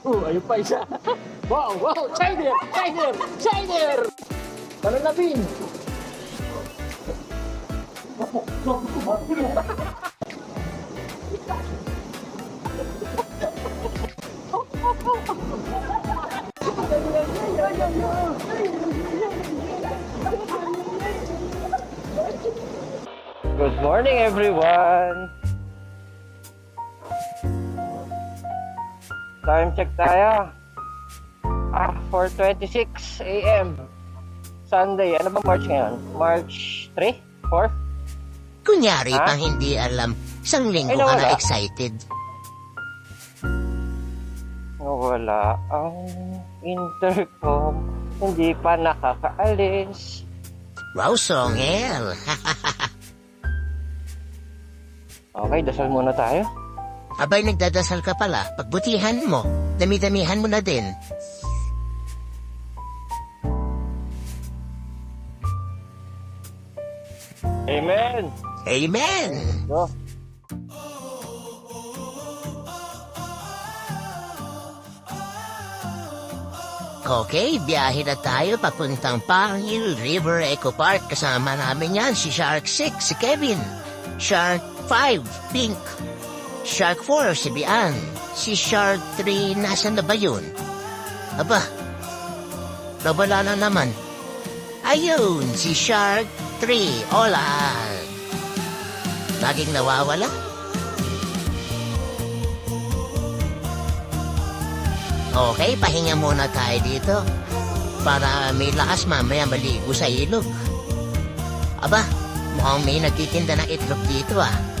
Oh, pa isa. Wow, wow, Chiner, Chiner, Chiner! Parang na pin. Good morning, everyone! Time check tayo. Ah, 4.26 a.m. Sunday. Ano ba March ngayon? March 3? 4th? Kunyari Ha? pang hindi alam, isang linggo Ay, ka na excited. Nawala ang intercom. Hindi pa nakakaalis. Wow, Songel! Okay, dasal muna tayo. Abay nagdadasal ka pala, pagbutihan mo, dami-damihan mo na din. Amen! Amen! Go. Okay, biyahe na tayo papuntang Pangil River Eco Park. Kasama namin yan si Shark 6, si Kevin. Shark 5, Pink. Shark 4, si Bian. Si Shark 3, nasan na ba yun? Aba, nawala na naman. Ayun, si Shark 3, hola. Laging nawawala. Okay, pahinga muna tayo dito. Para may lakas mamaya maligo sa ilog. Aba, mukhang may nagtitinda ng itlog dito ah.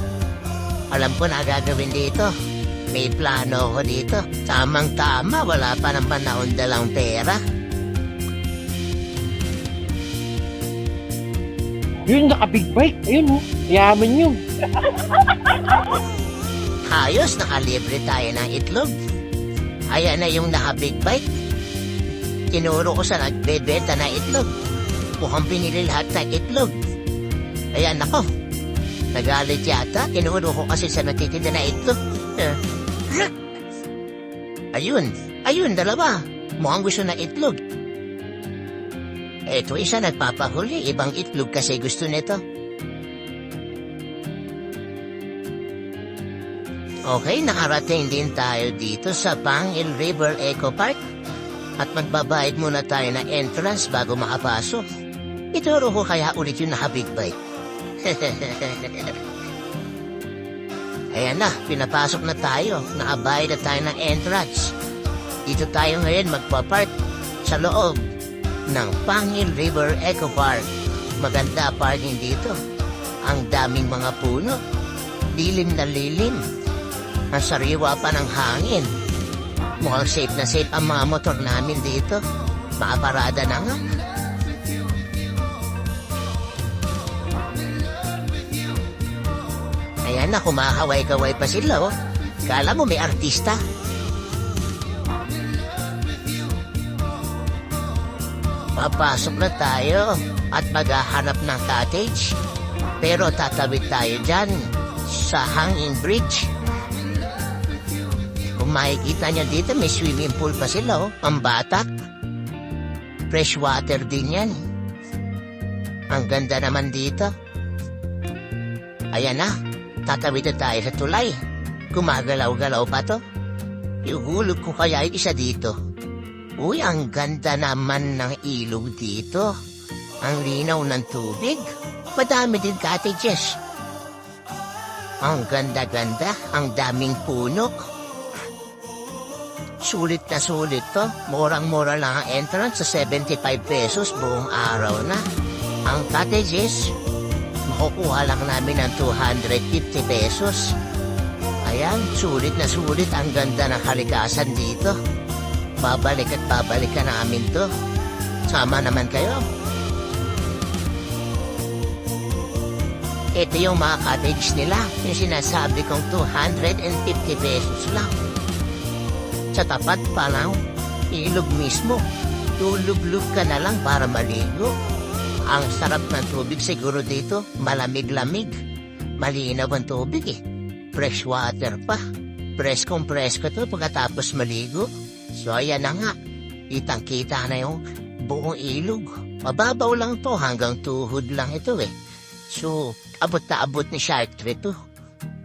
Alam ko na gagawin dito. May plano ako dito. Tamang tama, wala pa naman naon dalang pera. Yun, naka-big bike. Ayun, oh. Yaman yun. Ayos, nakalibre tayo ng itlog. Ayan na yung naka-big bike. Tinuro ko sa nagbebenta na itlog. Mukhang binili lahat ng itlog. Ayan ako. Nagalit yata. Tinuro ko kasi sa natitinda na itlog. Eh, Ayun. Ayun, dalawa. Mukhang gusto na itlog. Eto isa nagpapahuli. Ibang itlog kasi gusto nito. Okay, nakarating din tayo dito sa Pangil River Eco Park at magbabayad muna tayo ng entrance bago makapasok. Ituro ko kaya ulit yung naka-big bike. Ayan na, pinapasok na tayo. Nakabayad na tayo ng entrance. Dito tayo ngayon magpapark sa loob ng Pangil River Eco Park. Maganda parking dito. Ang daming mga puno. Lilim na lilim. Ang sariwa pa ng hangin. Mukhang safe na safe ang mga motor namin dito. Makaparada na nga. Na, kumakaway-kaway pa sila, oh. Kala mo may artista. Papasok na tayo at maghahanap ng cottage. Pero tatawid tayo dyan sa hanging bridge. Kung makikita niya dito, may swimming pool pa sila, oh. Ang batak. Fresh water din yan. Ang ganda naman dito. Ayan na, tatawid tayo sa tulay. Gumagalaw-galaw pa to. Ihulog ko kaya isa dito. Uy, ang ganda naman ng ilog dito. Ang linaw ng tubig. Madami din cottages. Ang ganda-ganda, ang daming puno. Sulit na sulit to. Murang-mura lang ang entrance sa 75 pesos buong araw na. Ang cottages, makukuha lang namin ng 250 pesos. Ayan, sulit na sulit ang ganda ng kalikasan dito. Babalik at babalik ka namin to. Sama naman kayo. Ito yung mga cottage nila. Yung sinasabi kong 250 pesos lang. Sa tapat pa lang, ilog mismo. Lulublog ka na lang para maligo. Ang sarap ng tubig siguro dito, malamig-lamig. Malinaw ang tubig eh. Fresh water pa. Preskong presko to pagkatapos maligo. So ayan na nga, kitang-kita na yung buong ilog. Mababaw lang to hanggang tuhod lang ito eh. So, abot na abot ni Shark 3 to.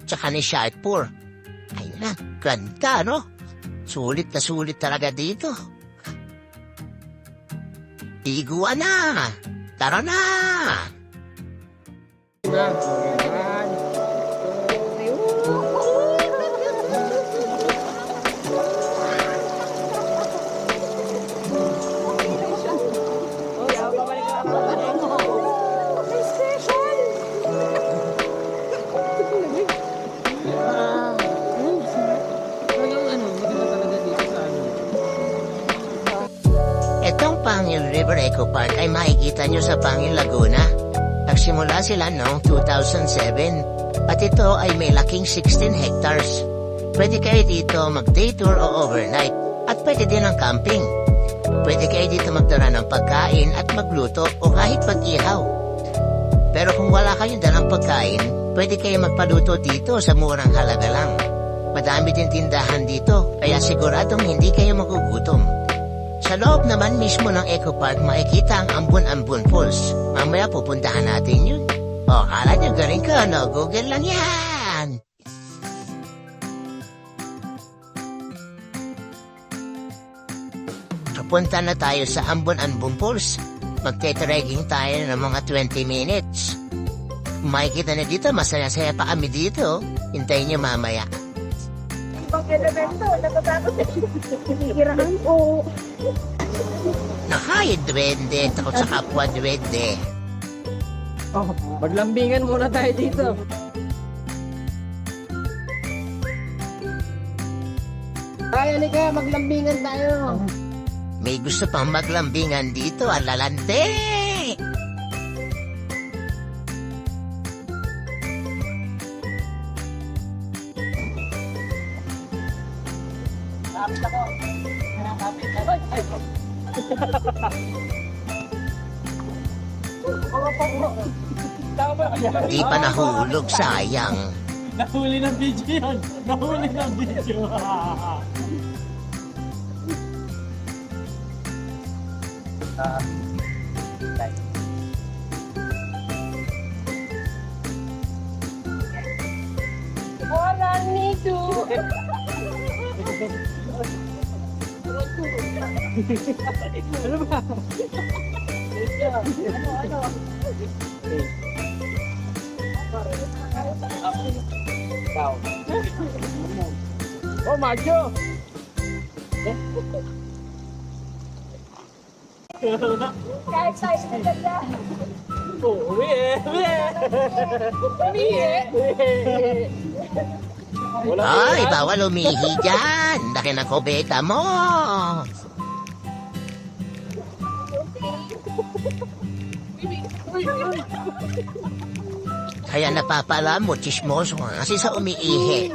Tsaka ni Shark 4. Ay na, ganda no? Sulit na sulit talaga dito. Iguan na! Tara na! River Eco Park ay makikita nyo sa Pangil Laguna. Nagsimula sila noong 2007 at ito ay may laking 16 hectares. Pwede kayo dito mag-day tour o overnight at pwede din ang camping. Pwede kayo dito magdala ng pagkain at magluto o kahit pag-ihaw. Pero kung wala kayong dalang pagkain, pwede kayo magpaluto dito sa murang halaga lang. Madami din tindahan dito, kaya siguradong hindi kayo magugutom. Sa loob naman mismo ng Eco Park makikita ang Ambon-Ambon Falls. Mamaya pupuntahan natin yun. O, kala nyo galing ka, no? Google lang yan! Papunta na tayo sa Ambon-Ambon Falls. Magte-trekking tayo ng mga 20 minutes. Makikita na dito, masaya-saya pa kami dito. Hintayin nyo mamaya. Elemento, natatakot na Hiraan po. Nakay, duwende. Takot sa kapwa, duwende. Oh, maglambingan muna tayo dito. Ay, halika, maglambingan tayo. May gusto pang maglambingan dito, alalante! Di pa nahulog, sayang. Nahuli ng video yun. Nahuli ng video. Wala nito. ano ba? Ano, ano? Down. Oh, Macho! Kahit tayo na ganda. Oh, eh! Wala Ay, bawal umihi dyan. Laki ng kubeta mo. Kaya napapala mo, chismoso ka kasi sa umiihi.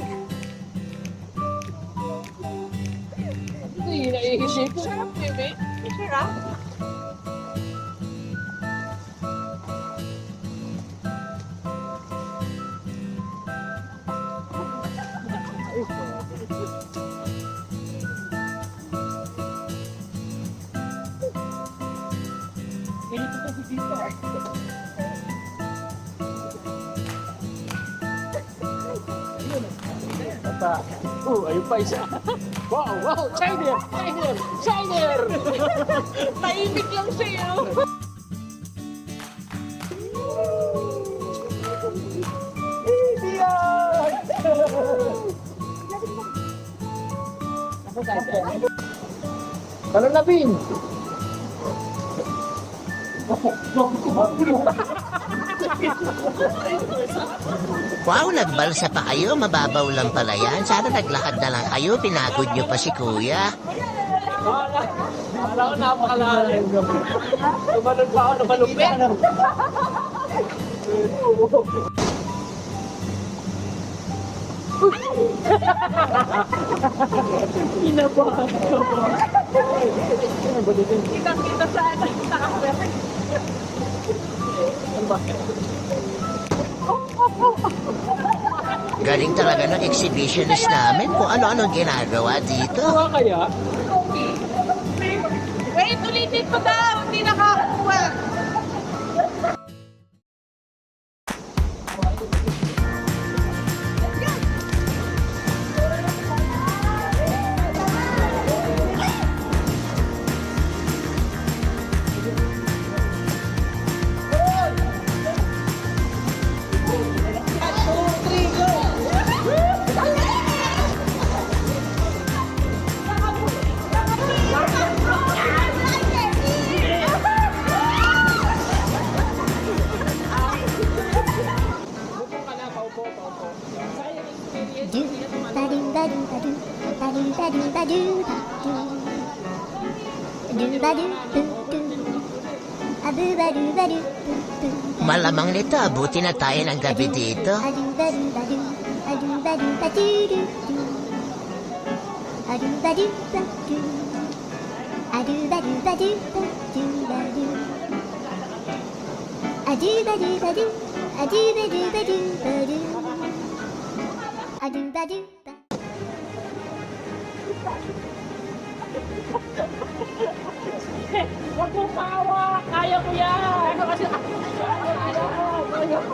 Oh, ayun pa isa. Wow, wow, Chiner! Chiner! Chiner! Tahimik lang siya. Talon na, Pin! Wow, nagbalsa pa kayo. Mababaw lang pala yan. Sana naglakad na lang kayo. Pinagod nyo pa si kuya. Wala. Ko napakalalim. Tumalon pa ako, namalupit. Inabahan ka ba? Ano ba dito? Kitang-kita sa ano, sa camera. Ano Galing talaga ng exhibitionist namin kung ano-ano ginagawa dito. Kuha kaya? Wait, ulitin mo daw. Hindi nakakuha. Malamang nito, abuti na tayo ng gabi dito. Huwag mong pawa! Kaya ko yan! Ano kasi? Kaya ko! Kaya ko!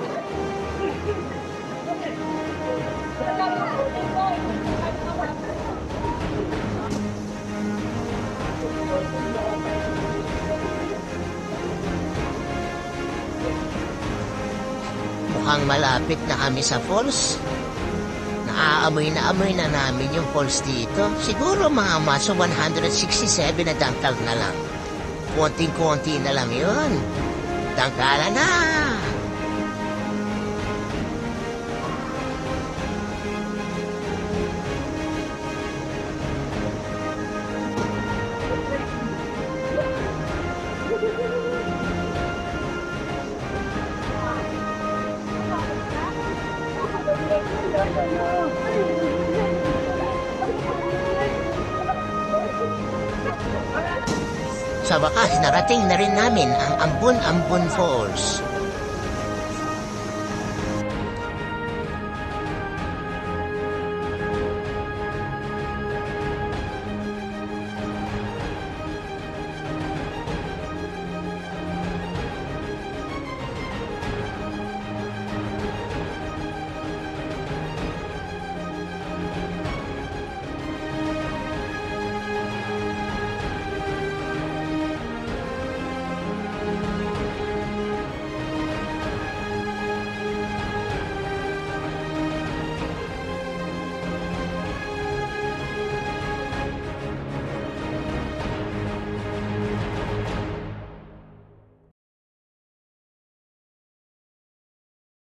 Mukhang malapit na kami sa falls. Naaamoy na amoy na namin yung falls dito. Siguro mga maso 167 na dangkal na lang. Konting-konti na lang yun. Dangkala na! Sa wakas, narating na rin namin ang Ambon Ambon Falls.